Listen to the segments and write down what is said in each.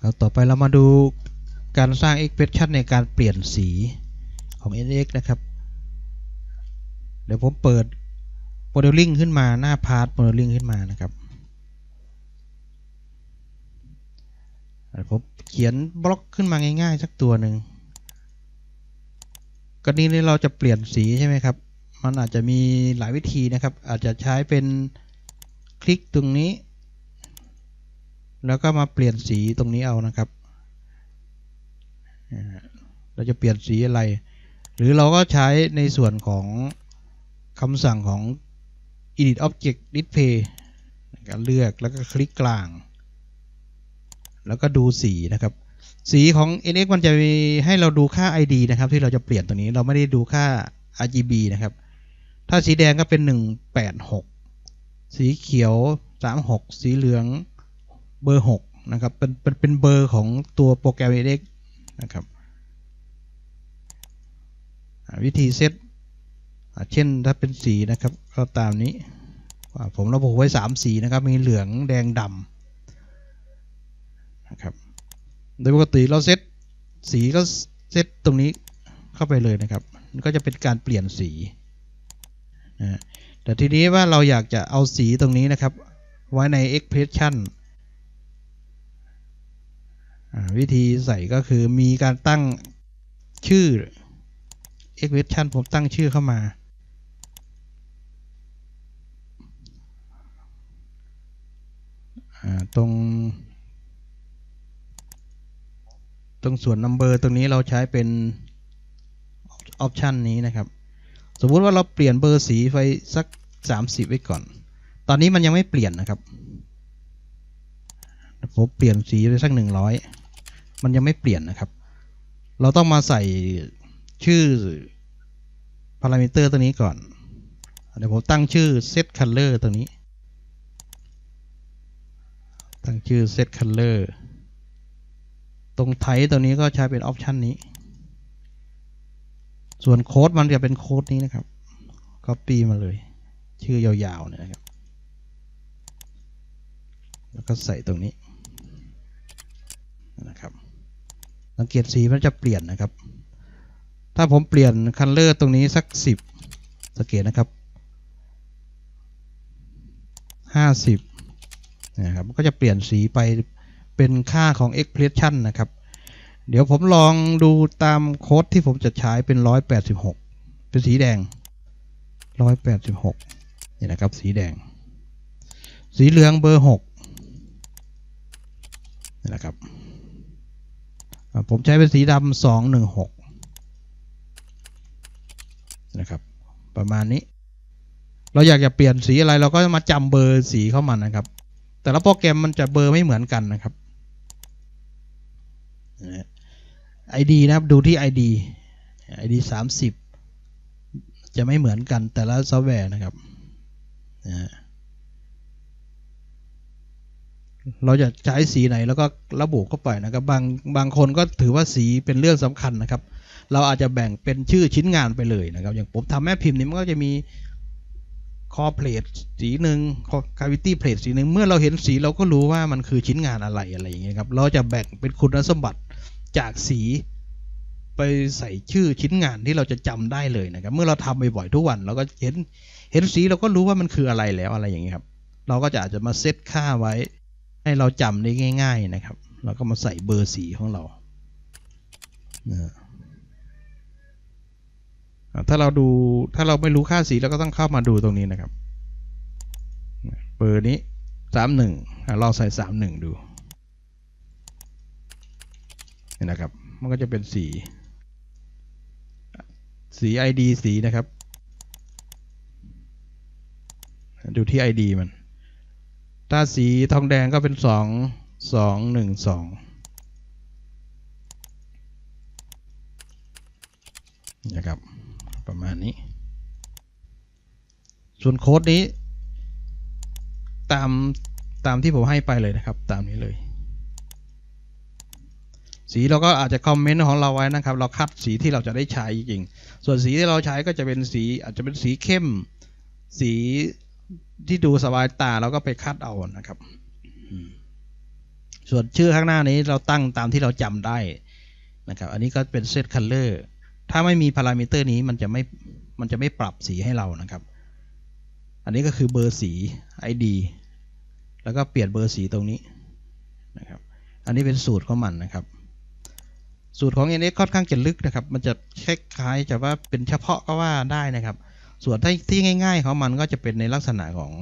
ครับต่อไปเรามาดูการสร้าง expression ในการเปลี่ยนสีของ NX นะครับ เดี๋ยวผมเปิด modeling ขึ้นมาหน้า part modeling ขึ้นมานะครับเดี๋ยวผมเขียนบล็อกขึ้นมาง่ายๆ สักตัวหนึ่งกรณีนี้เราจะเปลี่ยนสีใช่ไหมครับ มันอาจจะมีหลายวิธีนะครับ อาจจะใช้เป็นคลิกตรงนี้ แล้วก็มาเปลี่ยนสีตรงนี้เอานะครับ เราจะเปลี่ยนสีอะไร หรือเราก็ใช้ในส่วนของคำสั่งของ edit object display การเลือกแล้วก็คลิกกลาง แล้วก็ดูสีนะครับ สีของ NX มันจะมีให้เราดูค่า ID นะครับ ที่เราจะเปลี่ยนตัวนี้เราไม่ได้ดูค่า RGB นะครับ ถ้าสีแดงก็เป็น 186 สีเขียว 36 สีเหลือง เบอร์6นะครับเป็นเป็นเป็นเบอร์ของตัวโปรแกรม NX นะครับวิธีเซตเช่นถ้าเป็นสีนะครับก็ตามนี้ ผมระบุไว้ 3 สีนะครับ มีเหลืองแดงดำนะครับโดยปกติเราเซตสีก็เซตตรงนี้เข้าไปเลยนะครับ ก็จะเป็นการเปลี่ยนสีนะแต่ทีนี้ว่าเราอยากจะเอาสีตรงนี้นะครับ ไว้ใน expression วิธีใส่ก็คือมีการตั้งชื่อ expression ผมตั้งชื่อเข้ามาอ่าตรงตรงส่วน number ตรงนี้เราใช้เป็น option นี้นะครับ สมมุติว่าเราเปลี่ยนเบอร์สีไปสัก 30 ไว้ก่อน ตอนนี้มันยังไม่เปลี่ยนนะครับผมเปลี่ยนสีไปสัก 100 มันยังไม่เปลี่ยนนะครับ เราต้องมาใส่ชื่อ parameter ตัวนี้ก่อน เดี๋ยวผมตั้งชื่อ set color ตัวนี้ ตั้งชื่อ set color ตรงไทตัวนี้ก็ใช้เป็นออปชันนี้ ส่วนโค้ดมันจะเป็นโค้ดนี้นะครับ Copy มาเลย ชื่อยาวๆเนี่ยนะครับ แล้วก็ใส่ตรงนี้นะครับ สังเกตสีมันจะเปลี่ยนนะครับ ถ้าผมเปลี่ยนคันเลอร์ตรงนี้สัก 10 สังเกตนะครับ 50นะครับก็จะเปลี่ยนสีไปเป็นค่าของ expression นะครับ เดี๋ยวผมลองดูตามโค้ดที่ผมจะใช้เป็น 186 เป็นสีแดง 186นี่นะครับ สีแดง สีเหลืองเบอร์6นี่นะครับ ผมใช้เป็นสีดำ216นะครับ ประมาณนี้ เราอยากจะเปลี่ยนสีอะไรเราก็มาจำเบอร์สีเข้ามันนะครับ แต่ละโปรแกรมมันจะเบอร์ไม่เหมือนกันนะครับ ID นะครับดูที่ ID ID 30 จะไม่เหมือนกันแต่ละซอฟต์แวร์นะครับนะฮะ เราจะใช้สีไหนแล้วก็ระบุเข้าไปนะครับ บางบางคนก็ถือว่าสีเป็นเรื่องสำคัญนะครับ เราอาจจะแบ่งเป็นชื่อชิ้นงานไปเลยนะครับ อย่างผมทำแม่พิมพ์นี้มันก็จะมีคอเพลทสีหนึ่งคาวิตี้เพลทสีหนึ่งเมื่อเราเห็นสีเราก็รู้ว่ามันคือชิ้นงานอะไรอะไรอย่างเงี้ยครับ เราจะแบ่งเป็นคุณสมบัติจากสีไปใส่ชื่อชิ้นงานที่เราจะจำได้เลยนะครับ เมื่อเราทำบ่อยๆทุกวัน เราก็เห็นเห็นสีเราก็รู้ว่ามันคืออะไรแล้วอะไรอย่างเงี้ยครับ เราก็จะอาจจะมาเซตค่าไว้ ให้เราจำได้ง่าย ๆนะครับ เราก็มาใส่เบอร์สีของเรานะถ้าเราดูถ้าเราไม่รู้ค่าสีเราก็ต้องเข้ามาดูตรงนี้นะครับ เบอร์นี้สามหนึ่งเราใส่สามหนึ่งดูนี่นะครับ มันก็จะเป็นสี สี ID สีนะครับ ดูที่ ID มัน ถ้าสีทองแดงก็เป็นสองสองหนึ่งสองนะครับประมาณนี้ ส่วนโค้ดนี้ ตามตามที่ผมให้ไปเลยนะครับ ตามนี้เลย สีเราก็อาจจะคอมเมนต์ของเราไว้นะครับ เราคัดสีที่เราจะได้ใช้จริง ส่วนสีที่เราใช้ก็จะเป็นสีอาจจะเป็นสีเข้ม สี ที่ดูสบายตาเราก็ไปคัดเอานะครับส่วนชื่อข้างหน้านี้เราตั้งตามที่เราจำได้นะครับ อันนี้ก็เป็นเซตคัลเลอร์ถ้าไม่มีพารามิเตอร์นี้มันจะไม่มันจะไม่ปรับสีให้เรานะครับ อันนี้ก็คือเบอร์สี ID แล้วก็เปลี่ยนเบอร์สีตรงนี้นะครับ อันนี้เป็นสูตรของมันนะครับ สูตรของ NX ค่อนข้างจะลึกนะครับ มันจะคล้ายๆจะว่าเป็นเฉพาะก็ว่าได้นะครับ ส่วนที่ง่ายๆของมันก็จะเป็นในลักษณะของ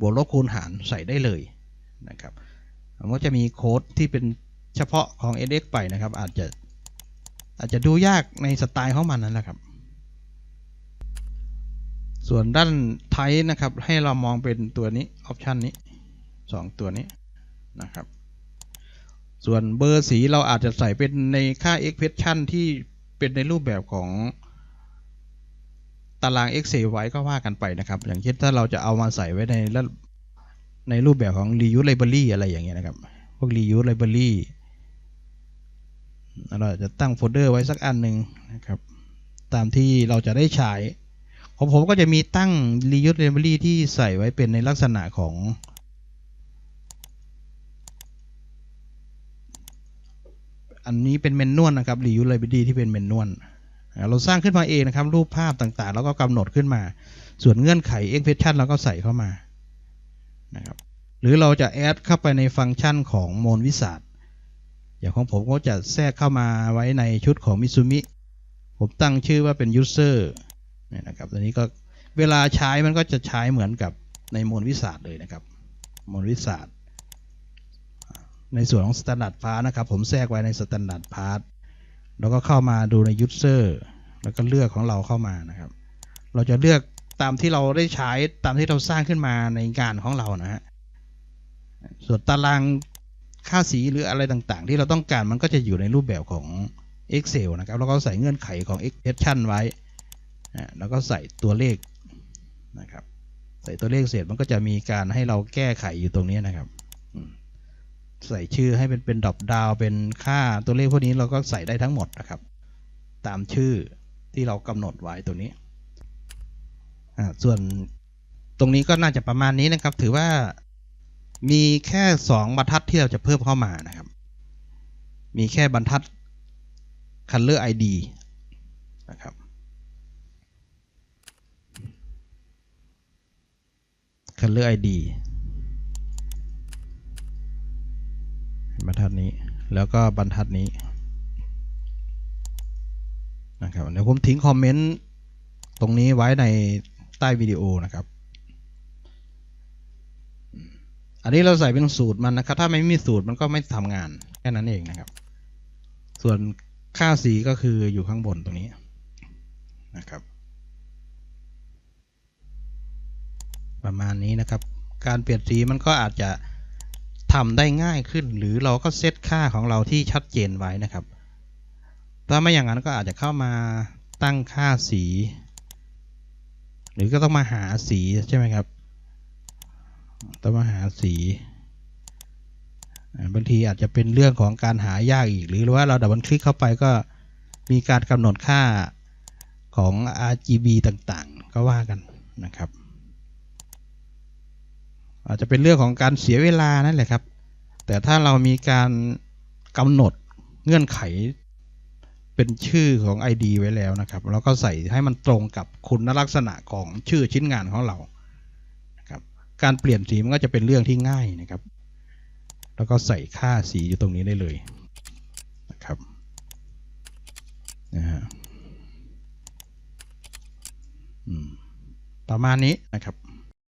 บวกลบคูณหารใส่ได้เลยนะครับมันก็จะมีโค้ดที่เป็นเฉพาะของ NX ไปนะครับ อาจจะอาจจะดูยากในสไตล์ของมันนั่นแหละครับ ส่วนด้านไทยนะครับ ให้เรามองเป็นตัวนี้ออปชันนี้สองตัวนี้นะครับ ส่วนเบอร์สีเราอาจจะใส่เป็นในค่า expression ที่เป็นในรูปแบบของ ตาราง Excel ไว้ก็ว่ากันไปนะครับ อย่างเช่นถ้าเราจะเอามาใส่ไว้ในในรูปแบบของ reuse library อะไรอย่างเงี้ยนะครับ พวก reuse library เราจะตั้งโฟลเดอร์ไว้สักอันหนึ่งนะครับ ตามที่เราจะได้ใช้ของผมก็จะมีตั้ง reuse library ที่ใส่ไว้เป็นในลักษณะของ อันนี้เป็นเมนนวลนะครับ reuse library ที่เป็นเมนนวล เราสร้างขึ้นมาเองนะครับ รูปภาพต่างๆ แล้วก็กำหนดขึ้นมา ส่วนเงื่อนไข expression เราก็ใส่เข้ามานะครับหรือเราจะแอดเข้าไปในฟังก์ชันของโมนวิสาอย่างของผมก็จะแทรกเข้ามาไว้ในชุดของมิซูมิผมตั้งชื่อว่าเป็น user เนี่ยนะครับตัวนี้ก็เวลาใช้มันก็จะใช้เหมือนกับในโมนวิสาเลยนะครับโมนวิสาในส่วนของ standard part นะครับ ผมแทรกไว้ใน standard part แล้วก็เข้ามาดูใน user แล้วก็เลือกของเราเข้ามานะครับ เราจะเลือกตามที่เราได้ใช้ตามที่เราสร้างขึ้นมาในงานของเรานะฮะ ส่วนตารางค่าสีหรืออะไรต่างๆ ที่เราต้องการมันก็จะอยู่ในรูปแบบของ Excel นะครับ แล้วก็ใส่เงื่อนไขของ expression ไว้ แล้วก็ใส่ตัวเลขนะครับ ใส่ตัวเลขเสร็จมันก็จะมีการให้เราแก้ไขอยู่ตรงนี้นะครับ ใส่ชื่อให้เป็นเป็นดรอปดาวเป็นค่าตัวเลขพวกนี้เราก็ใส่ได้ทั้งหมดนะครับ ตามชื่อที่เรากำหนดไว้ตัวนี้ส่วนตรงนี้ก็น่าจะประมาณนี้นะครับ ถือว่ามีแค่สองบรรทัดที่เราจะเพิ่มเข้ามานะครับ มีแค่บรรทัด color ID นะครับ color ID บรรทัดนี้ แล้วก็บรรทัดนี้นะครับเดี๋ยวผมทิ้งคอมเมนต์ตรงนี้ไว้ในใต้วิดีโอนะครับ อันนี้เราใส่เป็นสูตรมันนะครับ ถ้าไม่มีสูตรมันก็ไม่ทำงานแค่นั้นเองนะครับ ส่วนค่าสีก็คืออยู่ข้างบนตรงนี้นะครับประมาณนี้นะครับ การเปลี่ยนสีมันก็อาจจะ ทำได้ง่ายขึ้น หรือเราก็เซตค่าของเราที่ชัดเจนไว้นะครับ ถ้าไม่อย่างนั้นก็อาจจะเข้ามาตั้งค่าสี หรือก็ต้องมาหาสีใช่ไหมครับ ต้องมาหาสีบางทีอาจจะเป็นเรื่องของการหายากอีก หรือว่าเราดับเบิลคลิกเข้าไปก็มีการกำหนดค่าของ RGB ต่างๆ ก็ว่ากันนะครับ อาจจะเป็นเรื่องของการเสียเวลานั่นแหละครับ แต่ถ้าเรามีการกำหนดเงื่อนไขเป็นชื่อของ ID ไว้แล้วนะครับ แล้วก็ใส่ให้มันตรงกับคุณลักษณะของชื่อชิ้นงานของเรานะครับการเปลี่ยนสีมันก็จะเป็นเรื่องที่ง่ายนะครับ แล้วก็ใส่ค่าสีอยู่ตรงนี้ได้เลยนะครับนะฮะประมาณนี้นะครับ